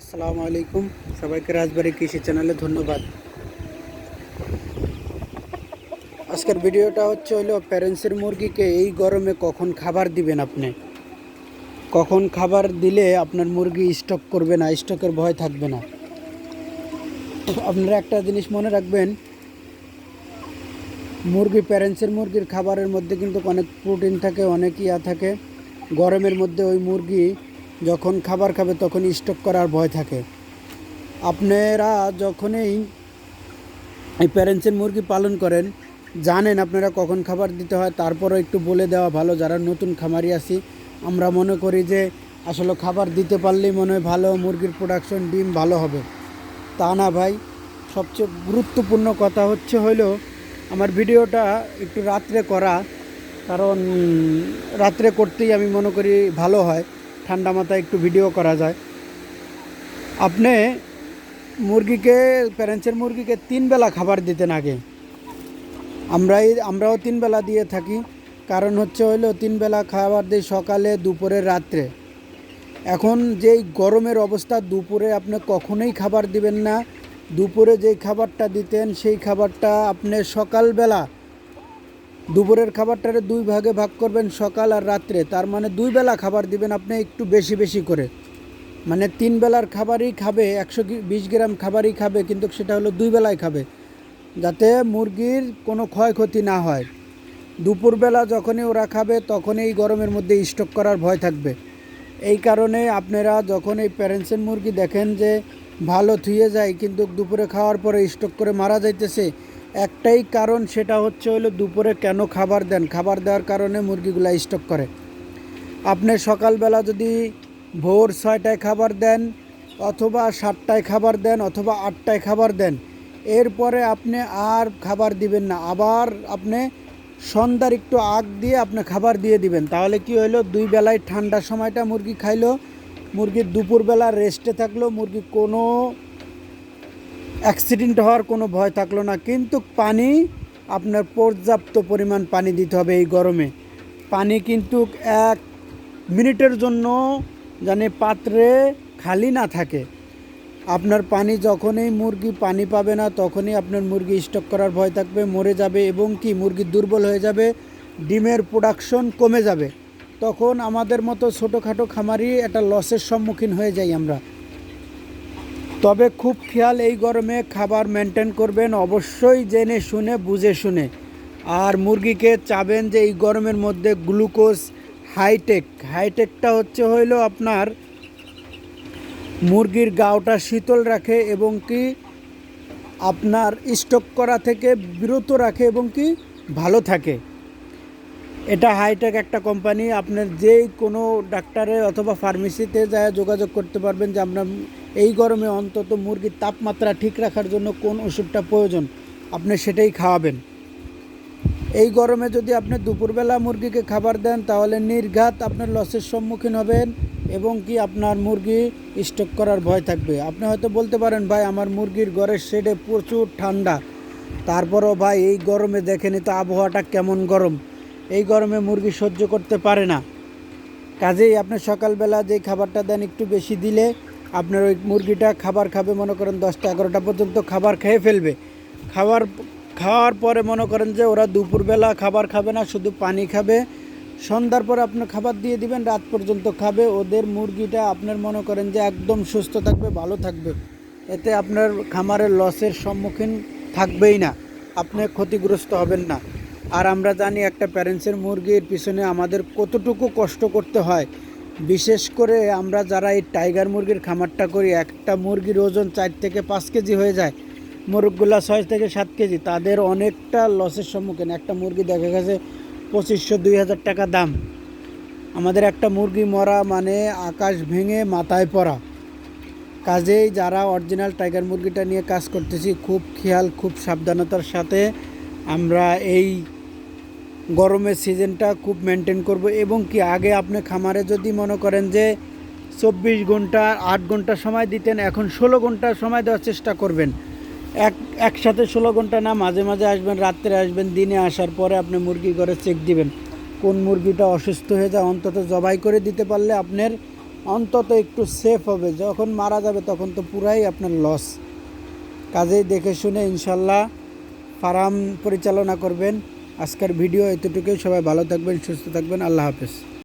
আসসালামু আলাইকুম। সবাইকে রাজবাড়ি কৃষি চ্যানেলে ধন্যবাদ। আজকের ভিডিওটা হচ্ছে হলো প্যারেন্টসের মুরগিকে এই গরমে কখন খাবার দিবেন আপনি? কখন খাবার দিলে আপনার মুরগি স্টক করবে না স্টকের ভয় থাকবে না? আপনারা একটা জিনিস মনে রাখবেন, মুরগি প্যারেন্টসের মুরগির খাবারের মধ্যে কিন্তু অনেক প্রোটিন থাকে, অনেক ইয়া থাকে। গরমের মধ্যে ওই মুরগি যখন খাবার খাবে তখন স্টক করার ভয় থাকে। আপনারা যখনই এই প্যারেন্টসের মুরগি পালন করেন, জানেন আপনারা কখন খাবার দিতে হয়, তারপরও একটু বলে দেওয়া ভালো। যারা নতুন খামারি আছি, আমরা মনে করি যে, আসলে খাবার দিতে পারলেই মনে হয় ভালো, মুরগির প্রোডাকশন ডিম ভালো হবে। তা না ভাই, সবচেয়ে গুরুত্বপূর্ণ কথা হচ্ছে হলো আমার ভিডিওটা একটু রাত্রে করা, কারণ রাত্রে করতেই আমি মনে করি ভালো হয়। ঠান্ডা মাথায় একটু ভিডিও করা যায়। আপনি মুরগিকে প্যারেন্টসের মুরগিকে তিন বেলা খাবার দিতেন আগে। আমরাই আমরাও তিন বেলা দিয়ে থাকি। কারণ হচ্ছে হইল তিন বেলা খাবার দিই সকালে, দুপুরে, রাত্রে। এখন যেই গরমের অবস্থা, দুপুরে আপনি কখনোই খাবার দিবেন না। দুপুরে যেই খাবারটা দিতেন, সেই খাবারটা আপনি সকালবেলা দুপুরের খাবারটারে দুই ভাগে ভাগ করবেন সকাল আর রাত্রে। তার মানে দুই বেলা খাবার দিবেন আপনি একটু বেশি বেশি করে। মানে তিন বেলার খাবারই খাবে, একশো বিশ গ্রাম খাবারই খাবে, কিন্তু সেটা হলো দুই বেলায় খাবে। যাতে মুরগির কোনো ক্ষয়ক্ষতি না হয়। দুপুরবেলা যখনই ওরা খাবে, তখনই এই গরমের মধ্যে স্টক করার ভয় থাকবে। এই কারণে আপনারা যখন এই প্যারেন্টসের মুরগি দেখেন যে ভালো থুয়ে যায়, কিন্তু দুপুরে খাওয়ার পরে স্টক করে মারা যাইতেছে একটাই কারণ সেটা হচ্ছে হলো দুপুরে কেন খাবার দেন? খাবার দেওয়ার কারণে মুরগিগুলা স্টক করে। আপনি সকালবেলা যদি ভোর ছয়টায় খাবার দেন, অথবা সাতটায় খাবার দেন, অথবা আটটায় খাবার দেন, এরপরে আপনি আর খাবার দিবেন না। আবার আপনি সন্ধ্যার একটু আগ দিয়ে আপনি খাবার দিয়ে দিবেন। তাহলে কি হলো দুই বেলায় ঠান্ডার সময়টা মুরগি খাইলো, মুরগির দুপুরবেলা রেস্টে থাকল, মুরগি কোনো অ্যাক্সিডেন্ট হওয়ার কোনো ভয় থাকল না, কিন্তু পানি, আপনার পর্যাপ্ত পরিমাণ পানি দিতে হবে এই গরমে। পানি কিন্তু এক মিনিটের জন্য জানে পাত্রে খালি না থাকে। আপনার পানি যখনই মুরগি পানি পাবে না, তখনই আপনার মুরগি স্টক করার ভয় থাকবে, মরে যাবে এবং কি মুরগি দুর্বল হয়ে যাবে, ডিমের প্রোডাকশন কমে যাবে। তখন আমাদের মতো ছোটোখাটো খামারি একটা লসের সম্মুখীন হয়ে যাই আমরা। তবে খুব খেয়াল এই গরমে খাবার মেনটেন করবেন, অবশ্যই জেনে শুনে বুঝে শুনে। আর মুরগিকে চাবেন যে এই গরমের মধ্যে গ্লুকোজ হাইটেক। হাইটেকটা হচ্ছে হইল আপনার মুরগির গাওটা শীতল রাখে এবং কি আপনার স্টক করা থেকে বিরত রাখে এবং কি ভালো থাকে। এটা হাইটেক একটা কোম্পানি আপনার যেই কোনো ডাক্তারে অথবা ফার্মেসিতে যায় যোগাযোগ করতে পারবেন যে আপনার এই গরমে অন্তত মুরগির তাপমাত্রা ঠিক রাখার জন্য কোন ওষুধটা প্রয়োজন, আপনি সেটাই খাওয়াবেন। এই গরমে যদি আপনি দুপুরবেলা মুরগিকে খাবার দেন, তাহলে নির্ঘাত আপনার লসের সম্মুখীন হবেন এবং কি আপনার মুরগি স্টক করার ভয় থাকবে। আপনি হয়তো বলতে পারেন, ভাই, আমার মুরগির ঘরের শেডে প্রচুর ঠান্ডা। তারপরও, ভাই, এই গরমে দেখেনি তো আবহাওয়াটা কেমন গরম। এই গরমে মুরগি সহ্য করতে পারে না। কাজেই আপনি সকালবেলা যে খাবারটা দেন একটু বেশি দিলে আপনার ওই মুরগিটা খাবার খাবে, মনে করেন দশটা এগারোটা পর্যন্ত খাবার খেয়ে ফেলবে। খাবার খাওয়ার পরে মনে করেন যে ওরা দুপুরবেলা খাবার খাবে না, শুধু পানি খাবে। সন্ধ্যার পরে আপনি খাবার দিয়ে দিবেন, রাত পর্যন্ত খাবে। ওদের মুরগিটা আপনার মনে করেন যে একদম সুস্থ থাকবে, ভালো থাকবে। এতে আপনার খামারের লসের সম্মুখীন থাকবেই না। আপনি ক্ষতিগ্রস্ত হবেন না। আর আমরা জানি একটা প্যারেন্টসের মুরগির পিছনে আমাদের কতটুকু কষ্ট করতে হয়। বিশেষ করে আমরা যারা এই টাইগার মুরগির খামারটা করি, একটা মুরগির ওজন চার থেকে পাঁচ কেজি হয়ে যায়। মুরগগুলা ছয় থেকে সাত কেজি, তাদের অনেকটা লসের সম্মুখীন। একটা মুরগি দেখা গেছে পঁচিশশো, দুই হাজার টাকা দাম। আমাদের একটা মুরগি মরা মানে আকাশ ভেঙে মাথায় পড়া। কাজেই যারা অরিজিনাল টাইগার মুরগিটা নিয়ে কাজ করতেছি, খুব খেয়াল, খুব সাবধানতার সাথে আমরা এই গরমের সিজনটা খুব মেনটেন করব এবং কি আগে আপনি খামারে যদি মনে করেন যে চব্বিশ ঘণ্টা, আট ঘণ্টা সময় দিতেন, এখন ষোলো ঘণ্টা সময় দেওয়ার চেষ্টা করবেন। এক, একসাথে ষোলো ঘণ্টা না, মাঝে মাঝে আসবেন, রাত্রে আসবেন, দিনে আসার পরে আপনি মুরগি ঘরে চেক দিবেন। কোন মুরগিটা অসুস্থ হয়ে যায়, অন্তত জবাই করে দিতে পারলে আপনার অন্তত একটু সেফ হবে। যখন মারা যাবে তখন তো পুরাই আপনার লস কাজেই দেখে শুনে ইনশাল্লাহ ফার্ম পরিচালনা করবেন। আজকের ভিডিও এতটুকুই। সবাই ভালো থাকবেন সুস্থ থাকবেন। আল্লাহ হাফেজ।